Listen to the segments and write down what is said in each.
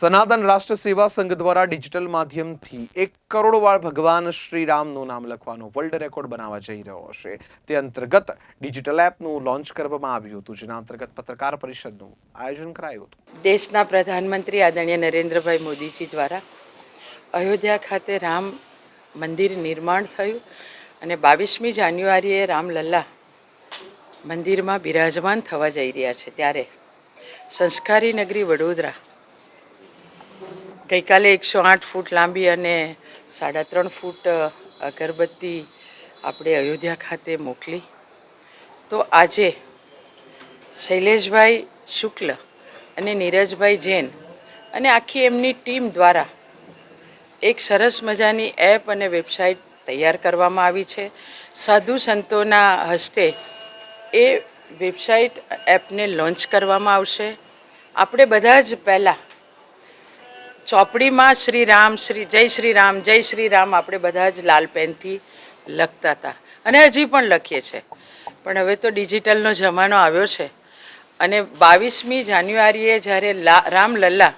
સનાતન રાષ્ટ્ર સેવા સંઘ દ્વારા ડિજિટલ માધ્યમથી એક કરોડ વાર ભગવાન શ્રી રામનું નામ લખવાનો વર્લ્ડ રેકોર્ડ બનાવવા જઈ રહ્યો છે. તે અંતર્ગત ડિજિટલ એપનું લોન્ચ કરવામાં આવ્યું હતું, જેના અંતર્ગત પત્રકાર પરિષદનું આયોજન કરાયું હતું. દેશના પ્રધાનમંત્રી આદરણીય નરેન્દ્રભાઈ મોદીજી દ્વારા અયોધ્યા ખાતે રામ મંદિર નિર્માણ થયું અને બાવીસમી જાન્યુઆરીએ રામલલ્લા મંદિરમાં બિરાજમાન થવા જઈ રહ્યા છે. ત્યારે સંસ્કારી નગરી વડોદરા ગઈકાલે એકસો આઠ ફૂટ લાંબી અને સાડા ત્રણ ફૂટ અગરબત્તી આપણે અયોધ્યા ખાતે મોકલી. તો આજે શૈલેષભાઈ શુક્લ અને નીરજભાઈ જૈન અને આખી એમની ટીમ દ્વારા એક સરસ મજાની એપ અને વેબસાઇટ તૈયાર કરવામાં આવી છે. સાધુ સંતોના હસ્તે એ વેબસાઇટ એપને લોન્ચ કરવામાં આવશે. આપણે બધા જ પહેલાં ચોપડીમાં શ્રી રામ, શ્રી જય શ્રી રામ, જય શ્રી રામ આપણે બધા જ લાલ પેનથી લખતા હતા. અને હજી પણ લખીએ છીએ પણ હવે તો ડિજિટલનો જમાનો આવ્યો છે. અને બાવીસમી જાન્યુઆરીએ જ્યારે રામલલ્લા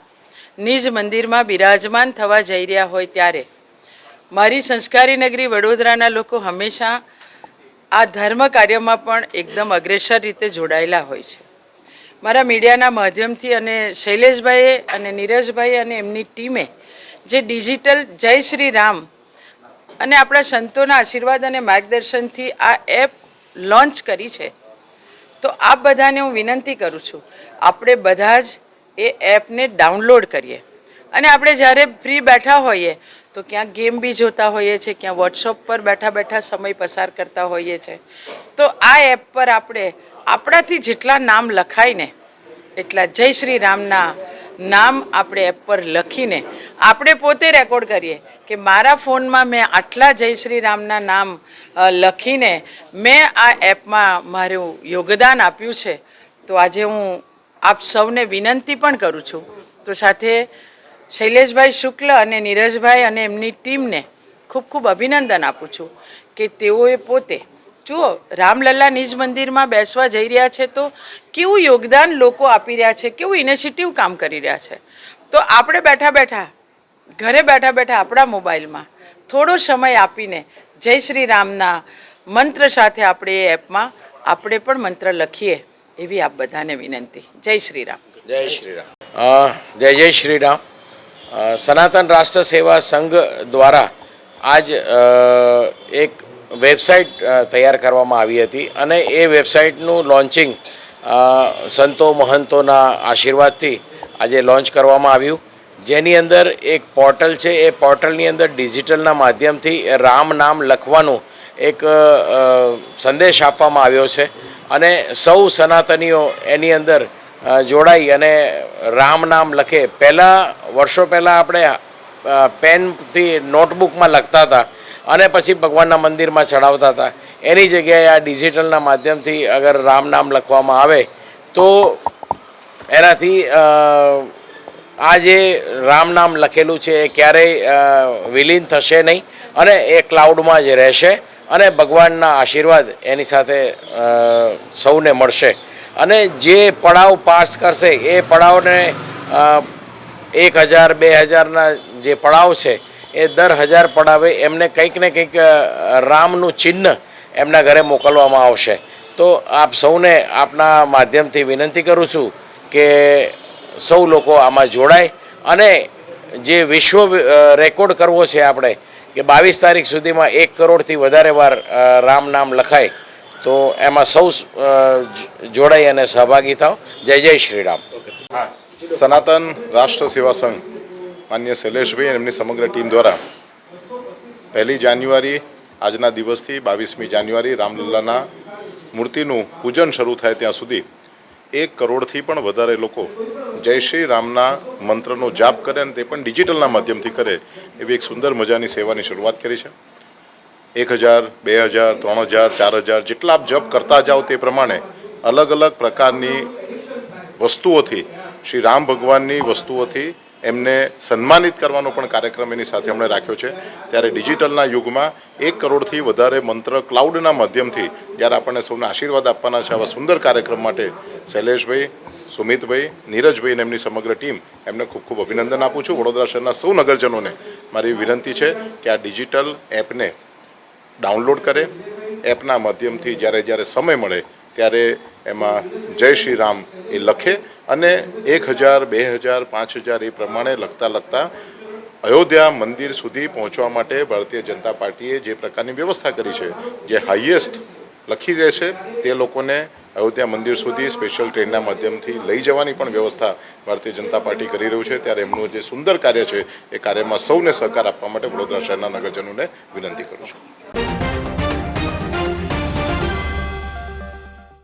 નિજ મંદિરમાં બિરાજમાન થવા જઈ રહ્યા હોય ત્યારે મારી સંસ્કારી નગરી વડોદરાના લોકો હંમેશા આ ધર્મ કાર્યમાં પણ એકદમ અગ્રેસર રીતે જોડાયેલા હોય છે. મારા મીડિયાના માધ્યમથી અને શૈલેષભાઈએ અને નીરજભાઈ અને એમની ટીમે જે ડિજિટલ જય શ્રી રામ અને આપણા સંતોના આશીર્વાદ અને માર્ગદર્શનથી આ એપ લોન્ચ કરી છે, તો આપ બધાને હું વિનંતી કરું છું, આપણે બધા જ એ એપને ડાઉનલોડ કરીએ. અને આપણે જ્યારે ફ્રી બેઠા હોઈએ તો ક્યાંક ગેમ બી જોતા હોઈએ છીએ ક્યાં વોટ્સઅપ પર બેઠા બેઠા સમય પસાર કરતા હોઈએ છીએ તો આ એપ પર આપણે, આપણાથી જેટલા નામ લખાઈને, એટલા જય શ્રી રામના નામ આપણે એપ પર લખીને, આપણે પોતે રેકોર્ડ કરીએ કે મારા ફોનમાં મેં આટલા જય શ્રી રામના નામ લખીને મેં આ એપમાં મારું યોગદાન આપ્યું છે. તો આજે હું આપ સૌને વિનંતી પણ કરું છું. તો સાથે શૈલેષભાઈ શુક્લ અને નીરજભાઈ અને એમની ટીમને ખૂબ ખૂબ અભિનંદન આપું છું કે તેઓએ પોતે, જુઓ, રામલલ્લા નિજ મંદિરમાં બેસવા જઈ રહ્યા છે તો કેવું યોગદાન લોકો આપી રહ્યા છે, કેવું ઇનિશિયેટિવ કામ કરી રહ્યા છે. તો આપણે બેઠા બેઠા, ઘરે બેઠા બેઠા આપણા મોબાઈલમાં થોડો સમય આપીને જય શ્રી રામના મંત્ર સાથે આપણે એ એપમાં આપણે પણ મંત્ર લખીએ એવી આપ બધાને વિનંતી. જય શ્રી રામ. જય શ્રી રામ. જય જય શ્રી રામ. સનાતન રાષ્ટ્ર સેવા સંઘ દ્વારા આજ એક વેબસાઇટ તૈયાર કરવામાં આવી હતી અને એ વેબસાઇટનું લોન્ચિંગ સંતો મહંતોના આશીર્વાદથી આજે લોન્ચ કરવામાં આવ્યું. જેની અંદર એક પોર્ટલ છે, એ પોર્ટલની અંદર ડિજિટલના માધ્યમથી રામ નામ લખવાનું એક સંદેશ આપવામાં આવ્યો છે. અને સૌ સનાતનીઓ એની અંદર જોડાઈ અને રામ નામ લખે. પહેલાં વર્ષો પહેલાં આપણે પેનથી નોટબુકમાં લખતા હતા અને પછી ભગવાનના મંદિરમાં ચડાવતા હતા. એની જગ્યાએ આ ડિજિટલના માધ્યમથી અગર રામ નામ લખવામાં આવે, તો એનાથી આ જે રામ નામ લખેલું છે એ ક્યારેય વિલીન થશે નહીં અને એ ક્લાઉડમાં જ રહેશે અને ભગવાનના આશીર્વાદ એની સાથે સૌને મળશે. અને જે પડાવ પાસ કરશે, એ પડાવને એક હજાર, બે હજારના જે પડાવ છે, એ દર હજાર પડાવે, એમને કંઈક ને કંઈક રામનું ચિહ્ન એમના ઘરે મોકલવામાં આવશે. તો આપ સૌને આપના માધ્યમથી વિનંતી કરું છું કે સૌ લોકો આમાં જોડાય અને જે વિશ્વ રેકોર્ડ કરવો છે આપણે, કે બાવીસ તારીખ સુધીમાં એક કરોડથી વધારે વાર રામ નામ લખાય તો એમાં સૌ જોડાઈ અને સહભાગી થાવ જય જય શ્રીરામ. સનાતન રાષ્ટ્ર સેવા સંઘ, માન્ય શૈલેષભાઈ એમની સમગ્ર ટીમ દ્વારા પહેલી જાન્યુઆરી આજના દિવસથી બાવીસમી જાન્યુઆરી રામલલ્લાના મૂર્તિનું પૂજન શરૂ થાય ત્યાં સુધી એક કરોડથી પણ વધારે લોકો જય શ્રી રામના મંત્રનો જાપ કરે અને તે પણ ડિજિટલના માધ્યમથી કરે એવી એક સુંદર મજાની સેવાની શરૂઆત કરી છે. એક હજાર, બે હજાર, ત્રણ હજાર, ચાર હજાર જેટલા આપ જપ કરતા જાઓ તે પ્રમાણે અલગ અલગ પ્રકારની વસ્તુઓથી, શ્રી રામ ભગવાનની વસ્તુઓથી એમને સન્માનિત કરવાનો પણ કાર્યક્રમ એની સાથે એમણે રાખ્યો છે. ત્યારે ડિજિટલના યુગમાં એક કરોડથી વધારે મંત્ર ક્લાઉડના માધ્યમથી જ્યારે આપણને સૌને આશીર્વાદ આપવાના છે આવા સુંદર કાર્યક્રમ માટે શૈલેષભાઈ, સુમિતભાઈ, નીરજભાઈ અને એમની સમગ્ર ટીમ એમને ખૂબ ખૂબ અભિનંદન આપું છું. વડોદરા શહેરના સૌ નગરજનોને મારી વિનંતી છે કે આ ડિજિટલ એપને ડાઉનલોડ કરે, એપના માધ્યમથી જ્યારે જ્યારે સમય મળે ત્યારે એમાં જય શ્રી રામ એ લખે અને એક હજાર, બે હજાર, પાંચ હજાર એ પ્રમાણે લખતા લખતા અયોધ્યા મંદિર સુધી પહોંચવા માટે ભારતીય જનતા પાર્ટીએ જે પ્રકારની વ્યવસ્થા કરી છે, જે હાઈએસ્ટ લખી રહેશે તે લોકોને અયોધ્યા મંદિર સુધી સ્પેશિયલ ટ્રેનના માધ્યમથી લઈ જવાની પણ વ્યવસ્થા ભારતીય જનતા પાર્ટી કરી રહ્યું છે. ત્યારે એમનું જે સુંદર કાર્ય છે, એ કાર્યમાં સૌને સહકાર આપવા માટે વડોદરા શહેરના નગરજનોને વિનંતી કરું છું.